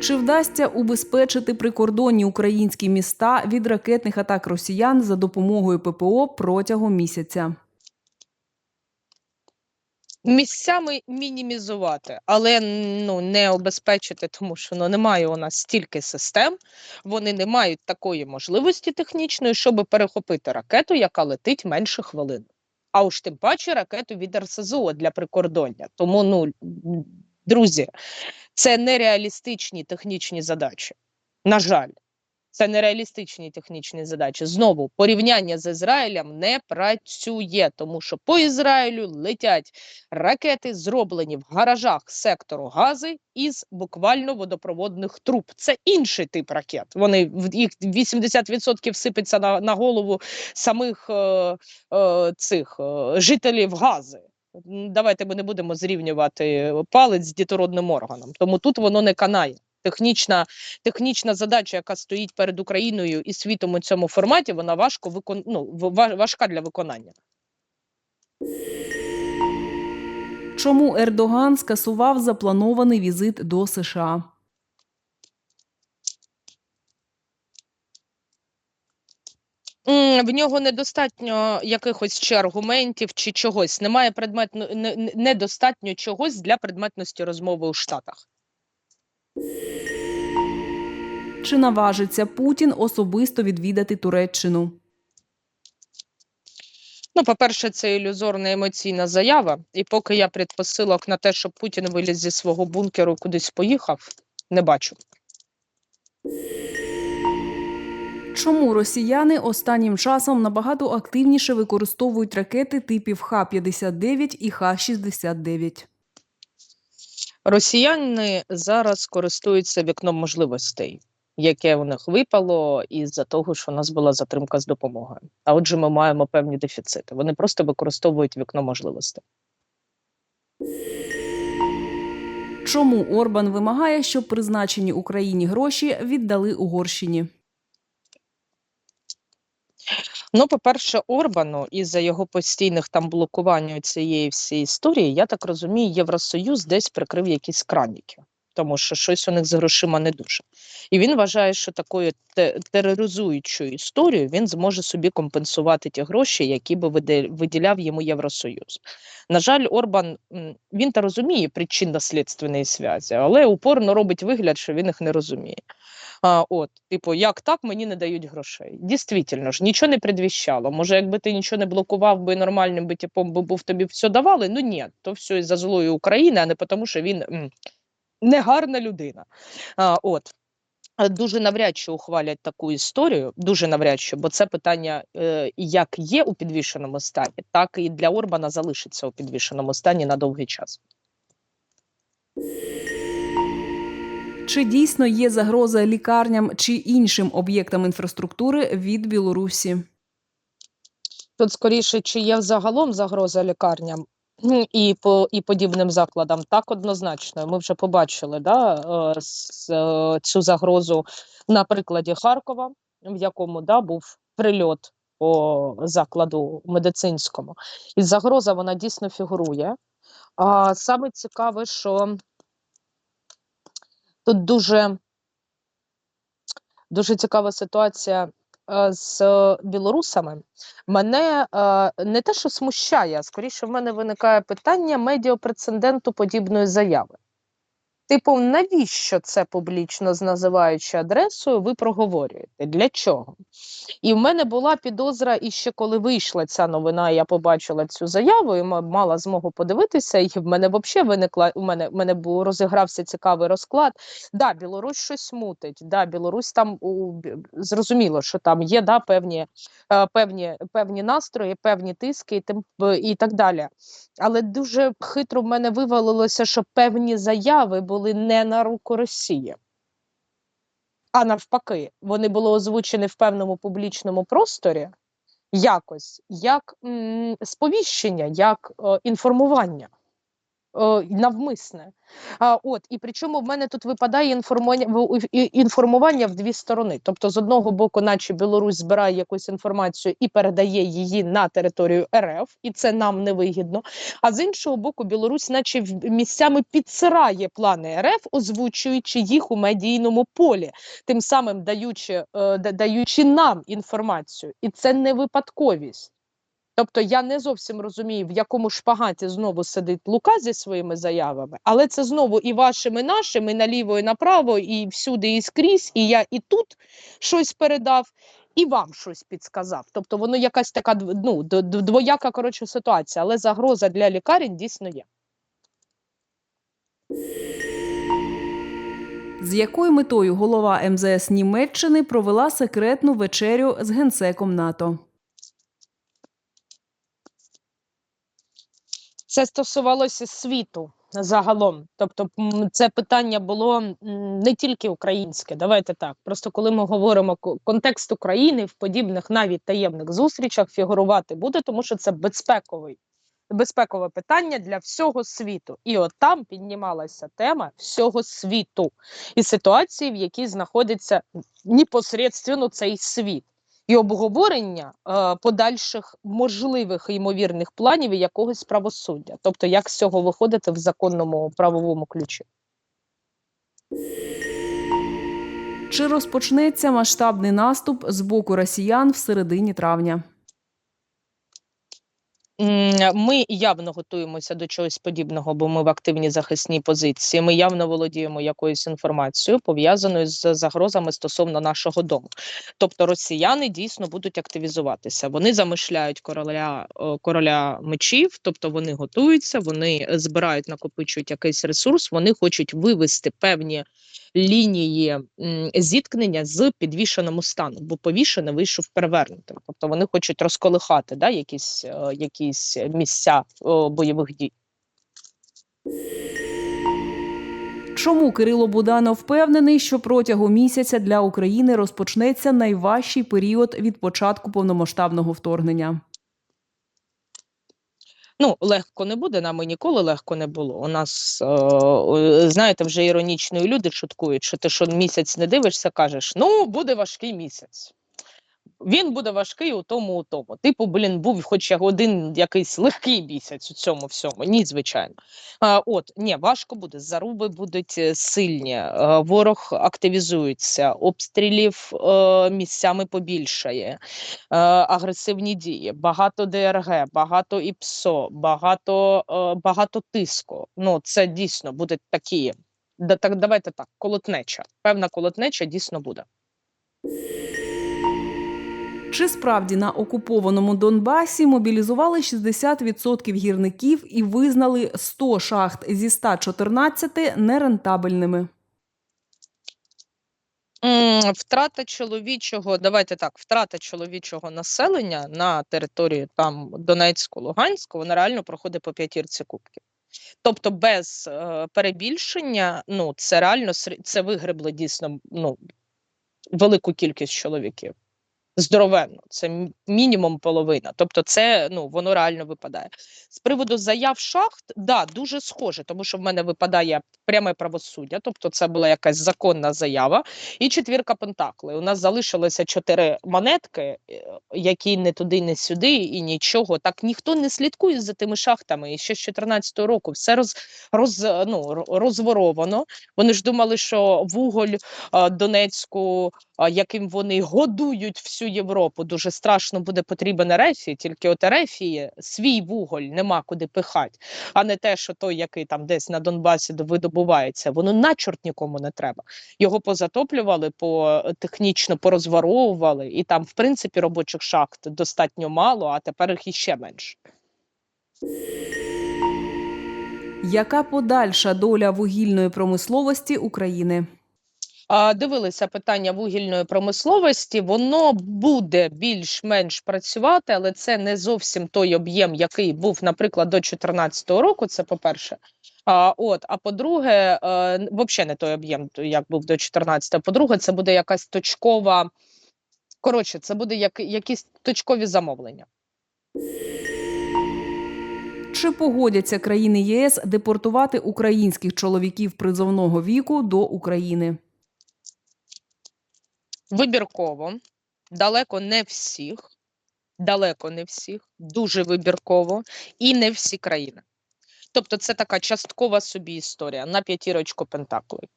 Чи вдасться убезпечити прикордонні українські міста від ракетних атак росіян за допомогою ППО протягом місяця? Місцями мінімізувати, але ну не обезпечити, тому що ну немає у нас стільки систем, вони не мають такої можливості технічної, щоб перехопити ракету, яка летить менше хвилин. А уж тим паче ракету від РСЗО для прикордоння. Тому, ну друзі, це нереалістичні технічні задачі. На жаль, це нереалістичні технічні задачі. Знову порівняння з Ізраїлем не працює, тому що по Ізраїлю летять ракети, зроблені в гаражах сектору Гази із буквально водопроводних труб. Це інший тип ракет. Вони в їх 80% сипеться на, на голову самих е, е, цих е, жителів Гази. Давайте ми не будемо зрівнювати палець з дітородним органом, тому тут воно не канає. Технічна, технічна задача, яка стоїть перед Україною і світом у цьому форматі, вона важко викон... ну, важка для виконання. Чому Ердоган скасував запланований візит до США? В нього недостатньо якихось чи аргументів, чи чогось. Немає предметно не- не- недостатньо чогось для предметності розмови у Штатах. Чи наважиться Путін особисто відвідати Туреччину? Ну, по-перше, це ілюзорна емоційна заява. І поки я предпосилок на те, щоб Путін виліз зі свого бункеру кудись поїхав, не бачу. Чому росіяни останнім часом набагато активніше використовують ракети типів Х-59 і Х-69? Росіяни зараз користуються вікном можливостей, яке у них випало із-за того, що у нас була затримка з допомогою. А отже, ми маємо певні дефіцити. Вони просто використовують вікно можливостей. Чому Орбан вимагає, щоб призначені Україні гроші віддали Угорщині? Ну, по-перше, Орбану із-за його постійних там блокувань цієї всієї історії, я так розумію, Євросоюз десь прикрив якісь краніки, тому що щось у них з грошима не дуже. І він вважає, що такою тероризуючою історією він зможе собі компенсувати ті гроші, які би виділяв йому Євросоюз. На жаль, Орбан він та розуміє причинно-слідственні зв'язі, але упорно робить вигляд, що він їх не розуміє. А, от, типу, як так мені не дають грошей? Дійсно ж, нічого не предвіщало. Може, якби ти нічого не блокував би нормальним би типом би був тобі все давали. Ну ні, то все із-за злої України, а не тому, що він м, негарна людина. А, от. Дуже навряд чи ухвалять таку історію, дуже навряд чи, бо це питання е, як є у підвішеному стані, так і для Орбана залишиться у підвішеному стані на довгий час. Чи дійсно є загроза лікарням чи іншим об'єктам інфраструктури від Білорусі? Тут скоріше, чи є загалом загроза лікарням і по і подібним закладам, так однозначно. Ми вже побачили да, е, е, цю загрозу на прикладі Харкова, в якому да, був прильот по закладу медицинському. І загроза вона дійсно фігурує. А саме цікаве, що тут дуже, дуже цікава ситуація з білорусами. Мене е, не те, що смущає, а скоріше в мене виникає питання медіапрецеденту подібної заяви. Типу, навіщо це публічно з називаючи адресою, ви проговорюєте? Для чого? І в мене була підозра, і ще коли вийшла ця новина, я побачила цю заяву і мала змогу подивитися. І в мене взагалі виникла у мене, у мене був розігрався цікавий розклад. Да, Білорусь щось мутить. Да, Білорусь там у зрозуміло, що там є да, певні, е, певні, певні настрої, певні тиски і, тим, і так далі. Але дуже хитро в мене вивалилося, що певні заяви були не на руку Росії. А навпаки, вони були озвучені в певному публічному просторі якось як м, сповіщення, як е, інформування. Е, навмисне. А, от, і причому в мене тут випадає інформування, інформування в дві сторони. Тобто, з одного боку, наче Білорусь збирає якусь інформацію і передає її на територію РФ, і це нам не вигідно. А з іншого боку, Білорусь, наче місцями підсирає плани РФ, озвучуючи їх у медійному полі, тим самим даючи, е, даючи нам інформацію. І це не випадковість. Тобто я не зовсім розумію, в якому шпагаті знову сидить Лука зі своїми заявами, але це знову і вашим, і нашим, і наліво, і направо, і всюди, і скрізь. І я і тут щось передав, і вам щось підсказав. Тобто воно якась така ну, двояка коротше ситуація, але загроза для лікарень дійсно є. З якою метою голова МЗС Німеччини провела секретну вечерю з генсеком НАТО? Це стосувалося світу загалом. Тобто, це питання було не тільки українське. Давайте так. Просто коли ми говоримо контекст України в подібних навіть таємних зустрічах фігурувати буде, тому що це безпековий. Безпекове питання для всього світу, і от там піднімалася тема всього світу і ситуації, в якій знаходиться непосередньо цей світ, і обговорення е, подальших можливих ймовірних планів і якогось правосуддя, тобто як з цього виходити в законному правовому ключі. Чи розпочнеться масштабний наступ з боку росіян в середині травня? Ми явно готуємося до чогось подібного, бо ми в активній захисній позиції. Ми явно володіємо якоюсь інформацією, пов'язаною з загрозами стосовно нашого дому. Тобто росіяни дійсно будуть активізуватися. Вони замишляють короля е, короля мечів, тобто вони готуються, вони збирають, накопичують якийсь ресурс. Вони хочуть вивести певні лінії зіткнення з підвішеному стану, бо повішений вийшов перевернутим. Тобто вони хочуть розколихати да, якісь, е, якісь місця бойових дій. Чому Кирило Буданов впевнений, що протягом місяця для України розпочнеться найважчий період від початку повномасштабного вторгнення? Ну, легко не буде, нам і ніколи легко не було. У нас, е, е, знаєте, вже іронічно люди шуткують, що ти що місяць не дивишся, кажеш, ну, буде важкий місяць. Він буде важкий у тому, у тому. Типу, блін, був хоч один якийсь легкий місяць у цьому всьому. Ні, звичайно. А, от, ні, важко буде. Заруби будуть е, сильні, е, ворог активізується, обстрілів е, місцями побільшає, агресивні дії, багато ДРГ, багато ІПСО, багато, багато тиску. Ну, це дійсно буде такі. Да, так, давайте так, колотнеча. Певна колотнеча дійсно буде. Чи справді на окупованому Донбасі мобілізували 60% гірників і визнали 100 шахт зі 114 нерентабельними? Втрата чоловічого, давайте так, втрата чоловічого населення на території там Донецьку, Луганську, вона реально проходить по п'ятірці кубків. Тобто, без е, перебільшення, ну це реально це вигребли дійсно ну, велику кількість чоловіків. Здоровенно, це мінімум половина. Тобто, це ну воно реально випадає. З приводу заяв шахт, да, дуже схоже, тому що в мене випадає пряме правосуддя, тобто це була якась законна заява, і четвірка пентаклей. У нас залишилося чотири монетки, е, які не туди, не сюди, і нічого. Так ніхто не слідкує за тими шахтами. І ще з 14 року все роз, роз, ну, розворовано. Вони ж думали, що вуголь е, Донецьку, е, яким вони годують всю Європу, дуже страшно буде потрібен Ерефії, тільки от Ерефії свій вуголь нема куди пихати, а не те, що той, який там десь на Донбасі до- видобувається, воно на чорт нікому не треба. Його позатоплювали, по технічно порозворовували, і там, в принципі, робочих шахт достатньо мало, а тепер їх іще менше. Яка подальша доля вугільної промисловості України? Дивилися питання вугільної промисловості. Воно буде більш-менш працювати, але це не зовсім той об'єм, який був, наприклад, до 2014 року. Це по-перше. А, от, а по-друге, е, взагалі не той об'єм, як був до 2014. По-друге, це буде якась точкова. Коротше, це буде як, якісь точкові замовлення. Чи погодяться країни ЄС депортувати українських чоловіків призовного віку до України? Вибірково, далеко не всіх, далеко не всіх, дуже вибірково, і не всі країни. Тобто, це така часткова собі історія на п'ятірочку Пентаклей.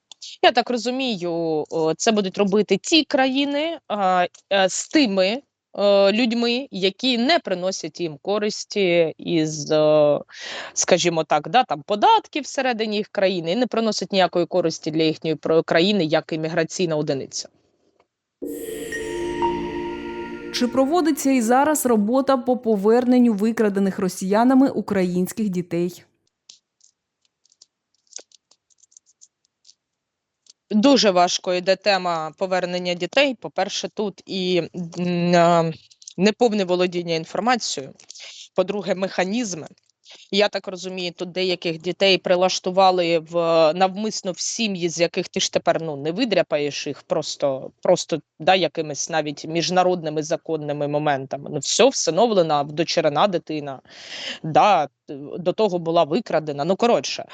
Я так розумію, це будуть робити ті країни а, е, з тими е, людьми, які не приносять їм користі із, е, скажімо так, да, там податків всередині їх країни і не приносять ніякої користі для їхньої країни як імміграційна одиниця. Чи проводиться і зараз робота по поверненню викрадених росіянами українських дітей? Дуже важко йде тема повернення дітей. По-перше, тут і неповне володіння інформацією. По-друге, механізми. Я так розумію, тут деяких дітей прилаштували в навмисно в сім'ї, з яких ти ж тепер ну не видряпаєш їх просто, просто да, якимись навіть міжнародними законними моментами. Ну, все встановлена вдочерена дитина. Да, до того була викрадена. Ну коротше,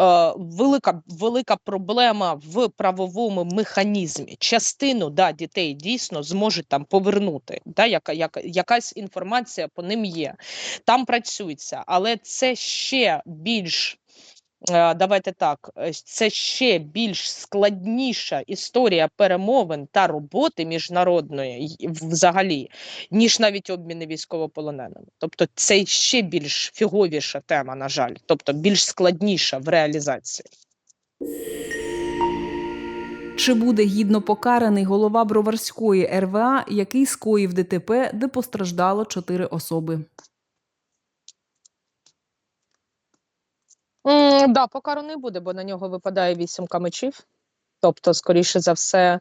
е, велика, велика проблема в правовому механізмі. Частину да, дітей дійсно зможуть там повернути. Да, яка, яка, якась інформація по ним є. Там працюється, але це ще більш. Е, Давайте так, е, це ще більш складніша історія перемовин та роботи міжнародної взагалі, ніж навіть обміни військовополоненими. Тобто це ще більш фіговіша тема, на жаль, тобто більш складніша в реалізації. Чи буде гідно покараний голова Броварської РВА, який скоїв ДТП, де постраждало чотири особи? М, да, покараний буде, бо на нього випадає вісімка мечів. Тобто, скоріше за все,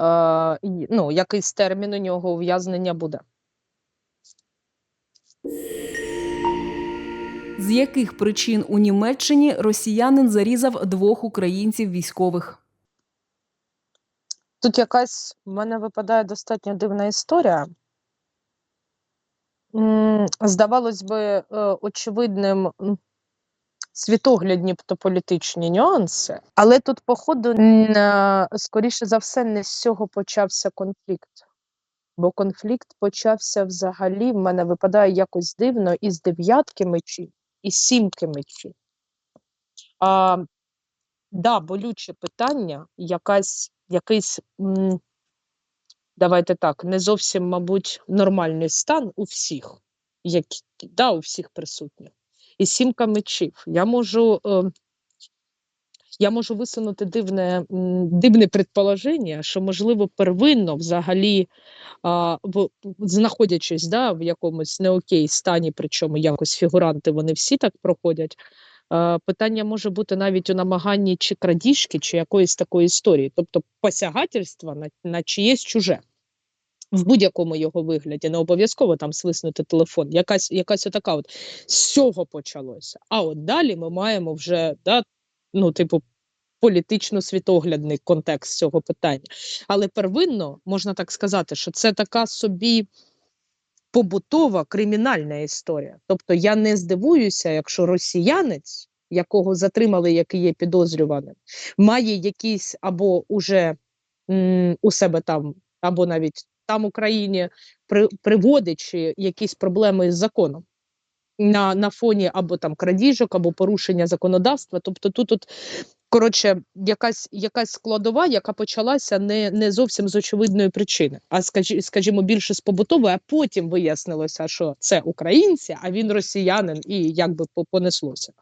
е, ну, якийсь термін у нього ув'язнення буде. З яких причин у Німеччині росіянин зарізав двох українців військових? Тут якась в мене випадає достатньо дивна історія. Здавалось би, е, очевидним світоглядні та політичні нюанси, але тут, походу, скоріше за все, не з цього почався конфлікт. Бо конфлікт почався взагалі, в мене випадає якось дивно, із дев'ятки мечів і сімки мечів. А, да, болюче питання, якась, якийсь, м, давайте так, не зовсім, мабуть, нормальний стан у всіх, які, да, у всіх присутніх. І сімка мечів. Я можу, е, я можу висунути дивне, дивне предположення, що, можливо, первинно взагалі, знаходячись да, в якомусь не окей стані, причому якось фігуранти вони всі так проходять. Питання може бути навіть у намаганні чи крадіжки, чи якоїсь такої історії, тобто посягательства на, на чиєсь чуже. В будь-якому його вигляді, не обов'язково там свиснути телефон. Якась, якась отака от з цього почалося. А от далі ми маємо вже да, ну, типу, політично-світоглядний контекст цього питання. Але первинно можна так сказати, що це така собі побутова кримінальна історія. Тобто я не здивуюся, якщо росіянець, якого затримали, який є підозрюваним, має якісь або уже м, у себе там, або навіть там Україні при, приводячи якісь проблеми з законом. На, на фоні або там крадіжок, або порушення законодавства. Тобто тут, от, коротше, якась, якась складова, яка почалася не, не зовсім з очевидної причини, а скажі, скажімо, більше з побутової, а потім вияснилося, що це українці, а він росіянин, і як би по- понеслося.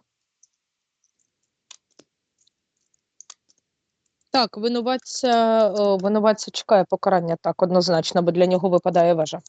Так, винуватця, винуватця чекає покарання так однозначно, бо для нього випадає вежа.